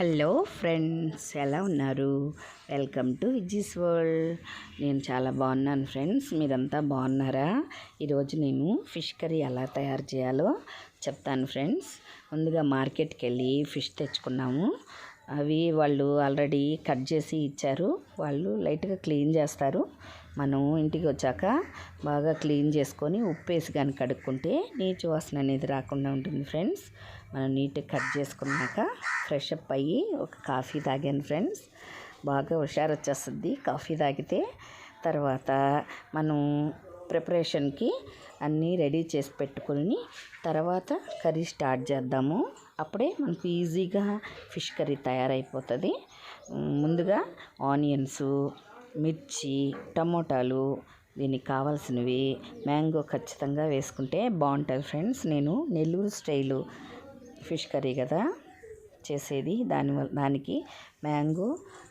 Hello friends ఎలా ఉన్నారు? Welcome to Viji's world. నేను చాలా బాగున్నాను ఫ్రెండ్స్. మీరంతా బాగున్నారా? ఈరోజు నేను ఫిష్ కర్రీ ఎలా తయారు చేయాలో చెప్తాను ఫ్రెండ్స్. ముందుగా మార్కెట్కి వెళ్ళి ఫిష్ తెచ్చుకున్నాము. అవి వాళ్ళు ఆల్రెడీ కట్ చేసి ఇచ్చారు. వాళ్ళు లైట్గా క్లీన్ చేస్తారు. మనం ఇంటికి వచ్చాక బాగా క్లీన్ చేసుకొని ఉప్పు వేసి కానీ కడుక్కుంటే నీచు వాసన అనేది రాకుండా ఉంటుంది ఫ్రెండ్స్. మనం నీట్గా కట్ చేసుకున్నాక ఫ్రెష్ అప్ అయ్యి ఒక కాఫీ తాగాను ఫ్రెండ్స్. బాగా హుషారు వచ్చేస్తుంది. కాఫీ తాగితే తర్వాత మనం ప్రిపరేషన్కి అన్నీ రెడీ చేసి పెట్టుకుని తర్వాత కర్రీ స్టార్ట్ చేద్దాము. అప్పుడే మనకు ఈజీగా ఫిష్ కర్రీ తయారైపోతుంది. ముందుగా ఆనియన్స్ మిర్చి టమోటాలు దీనికి కావాల్సినవి. మ్యాంగో ఖచ్చితంగా వేసుకుంటే బాగుంటుంది ఫ్రెండ్స్. నేను నెల్లూరు స్టైలు ఫిష్ కర్రీ కదా చేసేది. దాని దానికి మ్యాంగో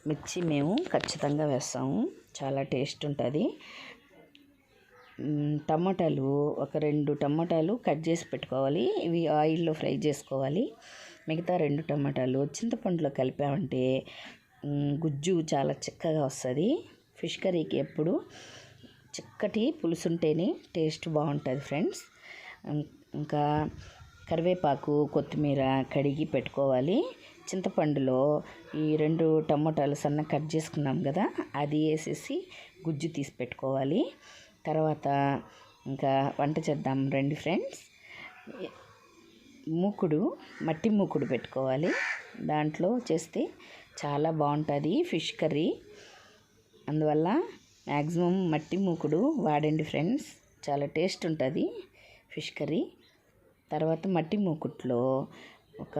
మిర్చి మేము ఖచ్చితంగా వేస్తాము చాలా టేస్ట్ ఉంటుంది. టమాటాలు ఒక రెండు టమాటాలు కట్ చేసి పెట్టుకోవాలి. ఇవి ఆయిల్లో ఫ్రై చేసుకోవాలి. మిగతా రెండు టమాటాలు చింతపండులో కలిపామంటే గుజ్జు చాలా చిక్కగా వస్తుంది. ఫిష్ కర్రీకి ఎప్పుడు చిక్కటి పులుసు ఉంటేనే టేస్ట్ బాగుంటుంది ఫ్రెండ్స్. ఇంకా కరివేపాకు కొత్తిమీర కడిగి పెట్టుకోవాలి. చింతపండులో ఈ రెండు టమోటాలు సన్న కట్ చేసుకున్నాం కదా అది వేసేసి గుజ్జు తీసి పెట్టుకోవాలి. తర్వాత ఇంకా వంట చేద్దాం రండి ఫ్రెండ్స్. మూకుడు మట్టి మూకుడు పెట్టుకోవాలి. దాంట్లో చేస్తే చాలా బాగుంటుంది ఫిష్ కర్రీ. అందువల్ల మ్యాక్సిమం మట్టి మూకుడు వాడండి ఫ్రెండ్స్. చాలా టేస్ట్ ఉంటుంది ఫిష్ కర్రీ. తర్వాత మట్టి మూకుట్లో ఒక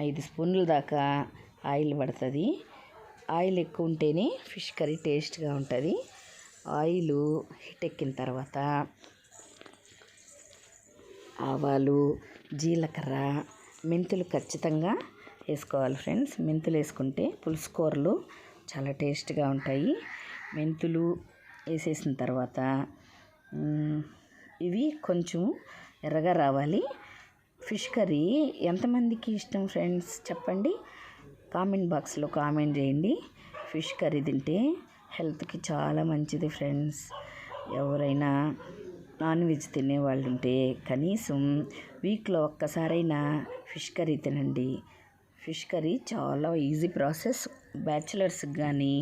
ఐదు స్పూన్ల దాకా ఆయిల్ పడుతుంది. ఆయిల్ ఎక్కువ ఉంటేనే ఫిష్ కర్రీ టేస్ట్గా ఉంటుంది. ఆయిల్ హిట్ ఎక్కిన తర్వాత ఆవాలు జీలకర్ర మెంతులు ఖచ్చితంగా వేసుకోవాలి ఫ్రెండ్స్. మెంతులు వేసుకుంటే పులుసు కూరలు చాలా టేస్ట్గా ఉంటాయి. మెంతులు వేసేసిన తర్వాత ఇవి కొంచెం ఎర్రగా రావాలి. ఫిష్ కర్రీ ఎంతమందికి ఇష్టం ఫ్రెండ్స్? చెప్పండి. కామెంట్ బాక్స్లో కామెంట్ చేయండి. ఫిష్ కర్రీ తింటే హెల్త్కి చాలా మంచిది ఫ్రెండ్స్. ఎవరైనా నాన్ వెజ్ తినే వాళ్ళు ఉంటే కనీసం వీక్లో ఒక్కసారైనా ఫిష్ కర్రీ తినండి. ఫిష్ కర్రీ చాలా ఈజీ ప్రాసెస్. బ్యాచిలర్స్కి కానీ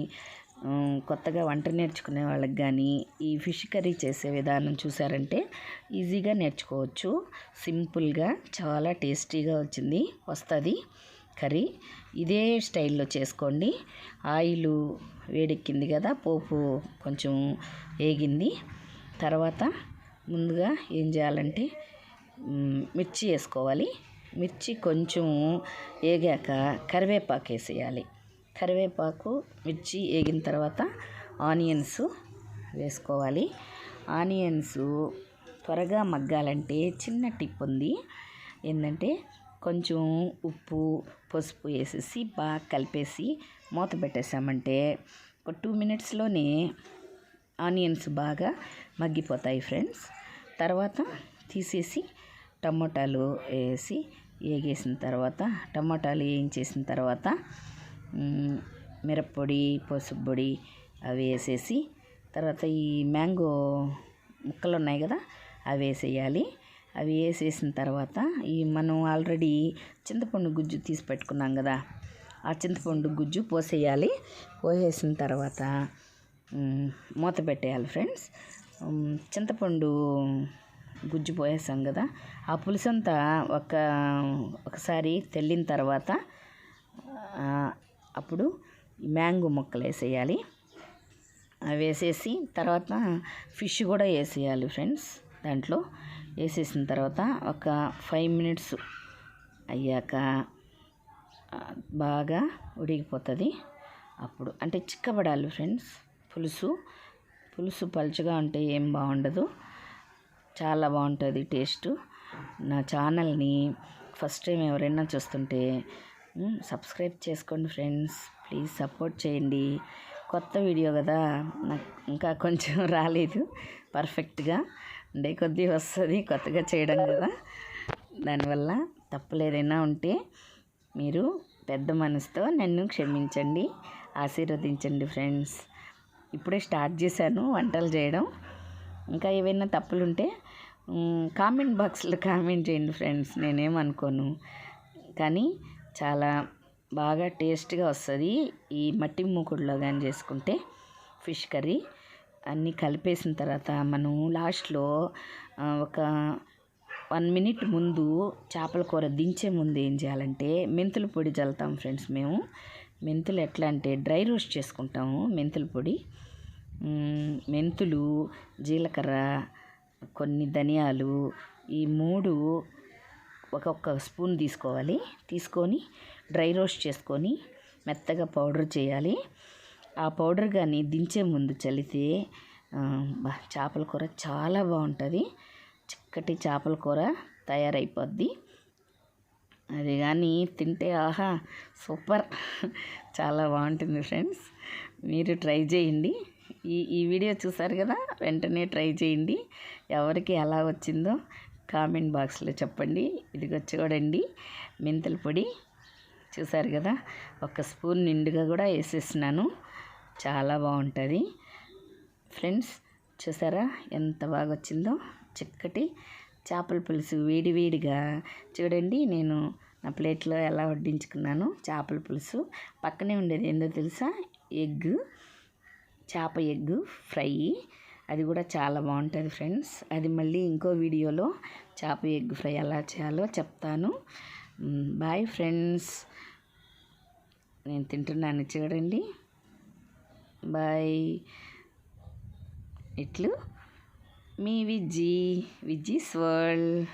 కొత్తగా వంట నేర్చుకునే వాళ్ళకి కానీ ఈ ఫిష్ కర్రీ చేసే విధానం చూసారంటే ఈజీగా నేర్చుకోవచ్చు. సింపుల్గా చాలా టేస్టీగా వచ్చింది వస్తుంది కర్రీ. ఇదే స్టైల్లో చేసుకోండి. ఆయిల్ వేడెక్కింది కదా పోపు కొంచెం వేగింది. తర్వాత ముందుగా ఏం చేయాలంటే మిర్చి వేసుకోవాలి. మిర్చి కొంచెం వేగాక కరివేపాకు వేసేయాలి. కరివేపాకు మిర్చి వేగిన తర్వాత ఆనియన్స్ వేసుకోవాలి. ఆనియన్స్ త్వరగా మగ్గాలంటే చిన్న టిప్ ఉంది. ఏంటంటే కొంచెం ఉప్పు పసుపు వేసేసి బాగా కలిపేసి మూత పెట్టేసామంటే ఒక టూ మినిట్స్లోనే ఆనియన్స్ బాగా మగ్గిపోతాయి ఫ్రెండ్స్. తర్వాత తీసేసి టమోటాలు వేసి వేగేసిన తర్వాత టమాటాలు వేయించేసిన తర్వాత మిరప్పొడి పసుపు పొడి అవి వేసేసి తర్వాత ఈ మ్యాంగో ముక్కలు ఉన్నాయి కదా అవి వేసేయాలి. అవి వేసేసిన తర్వాత ఈ మనం ఆల్రెడీ చింతపండు గుజ్జు తీసి పెట్టుకున్నాం కదా ఆ చింతపండు గుజ్జు పోసేయాలి. పోసేసిన తర్వాత మూత పెట్టేయాలి ఫ్రెండ్స్. చింతపండు గుజ్జు పోసేసాం కదా. ఆ పులుసు అంతా ఒక ఒకసారి తెల్లిన తర్వాత అప్పుడు మ్యాంగో ముక్కలు వేసేయాలి అవి వేసేసి తర్వాత ఫిష్ కూడా వేసేయాలి ఫ్రెండ్స్ దాంట్లో. వేసేసిన తర్వాత ఒక ఫైవ్ మినిట్స్ అయ్యాక బాగా ఉడికిపోతుంది. అప్పుడు అంటే చిక్కబడాలి ఫ్రెండ్స్ పులుసు. పులుసు పలుచగా ఉంటే ఏం బాగుండదు. చాలా బాగుంటుంది టేస్ట్. నా ఛానల్ని ఫస్ట్ టైం ఎవరైనా చూస్తుంటే సబ్స్క్రైబ్ చేసుకోండి ఫ్రెండ్స్ ప్లీజ్ సపోర్ట్ చేయండి. కొత్త వీడియో కదా నాకు ఇంకా కొంచెం రాలేదు పర్ఫెక్ట్గా. ఉండే కొద్దీ వస్తుంది కొత్తగా చేయడం కదా. దానివల్ల తప్పులు ఏదైనా ఉంటే మీరు పెద్ద మనసుతో నన్ను క్షమించండి ఆశీర్వదించండి ఫ్రెండ్స్. ఇప్పుడే స్టార్ట్ చేశాను వంటలు చేయడం. ఇంకా ఏవైనా తప్పులుంటే కామెంట్ బాక్స్లో కామెంట్ చేయండి ఫ్రెండ్స్ నేనేమనుకోను. కానీ చాలా బాగా టేస్ట్గా వస్తుంది ఈ మట్టి మూకుడులో కానీ చేసుకుంటే ఫిష్ కర్రీ. అన్నీ కలిపేసిన తర్వాత మనం లాస్ట్లో ఒక వన్ మినిట్ ముందు చేపల కూర దించే ముందు ఏం చేయాలంటే మెంతుల పొడి చల్లుతాం ఫ్రెండ్స్ మేము. మెంతులు ఎట్లా అంటే డ్రై రోస్ట్ చేసుకుంటాము మెంతుల పొడి. మెంతులు జీలకర్ర కొన్ని ధనియాలు ఈ మూడు ఒక్కొక్క స్పూన్ తీసుకోవాలి. తీసుకొని డ్రై రోస్ట్ చేసుకొని మెత్తగా పౌడర్ చేయాలి. ఆ పౌడర్ కానీ దించే ముందు చల్లితే చేపల కూర చాలా బాగుంటుంది. చిక్కటి చేపల కూర తయారైపోద్ది. అది కానీ తింటే ఆహా సూపర్. చాలా బాగుంటుంది ఫ్రెండ్స్. మీరు ట్రై చేయండి. ఈ ఈ వీడియో చూసారు కదా? వెంటనే ట్రై చేయండి. ఎవరికి ఎలా వచ్చిందో కామెంట్ బాక్స్లో చెప్పండి. ఇదిగో చూడండి మెంతుల పొడి. చూసారు కదా? ఒక స్పూన్ నిండుగా కూడా వేసేసినాను చాలా బాగుంటుంది. ఫ్రెండ్స్ చూసారా ఎంత బాగా వచ్చిందో? చిక్కటి చేపల పులుసు వేడివేడిగా చూడండి నేను నా ప్లేట్లో ఎలా వడ్డించుకున్నాను చేపల పులుసు. పక్కనే ఉండేది ఏందో తెలుసా? ఎగ్. చేప ఎగ్ ఫ్రై. అది కూడా చాలా బాగుంటుంది ఫ్రెండ్స్. అది మళ్ళీ ఇంకో వీడియోలో చేప ఎగ్ ఫ్రై ఎలా చేయాలో చెప్తాను. Bye friends. నేను తింటున్నాను చూడండి. బాయ్. ఇట్లు మీ విజ్జి విజ్జీస్ వరల్డ్